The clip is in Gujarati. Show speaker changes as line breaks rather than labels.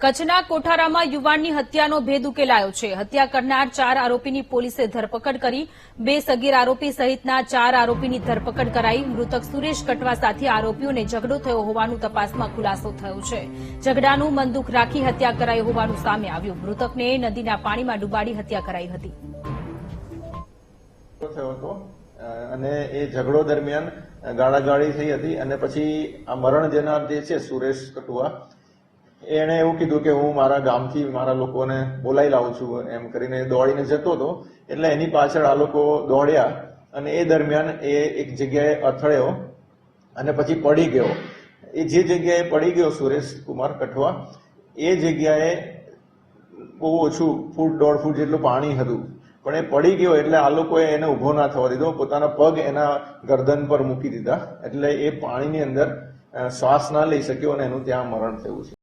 કચ્છના કોઠારામાં યુવાનની હત્યાનો ભેદ ઉકેલાયો છે. હત્યા કરનાર ચાર આરોપીની પોલીસે ધરપકડ કરી. બે સગીર આરોપી સહિતના ચાર આરોપીની ધરપકડ કરાઈ. મૃતક સુરેશ કટવા સાથે આરોપીઓને ઝઘડો થયો હોવાનું તપાસમાં ખુલાસો થયો છે. ઝઘડાનું મનદુખ રાખી હત્યા કરાઈ હોવાનું સામે આવ્યું. મૃતકને નદીના પાણીમાં ડૂબાડી હત્યા કરાઈ હતી.
અને એ ઝઘડો દરમિયાન ગાળાગાળી થઈ હતી અને પછી આ મરણ જનાર જે છે સુરેશ કટુઆ એણે એવું કીધું કે હું મારા ગામથી મારા લોકોને બોલાવી લાવું છું એમ કરીને દોડીને જતો હતો. એટલે એની પાછળ આ લોકો દોડ્યા અને એ દરમિયાન એ એક જગ્યાએ અથડ્યો અને પછી પડી ગયો. એ જે જગ્યાએ પડી ગયો સુરેશ કુમાર કઠવા, એ જગ્યાએ બહુ ઓછું ફૂટ, દોઢ ફૂટ જેટલું પાણી હતું. પણ એ પડી ગયો એટલે આ લોકોએ એને ઊભો ના થવા દીધો. પોતાના પગ એના ગરદન પર મૂકી દીધા. એટલે એ પાણીની અંદર શ્વાસ ના લઈ શક્યો અને એનું ત્યાં મરણ થયું છે.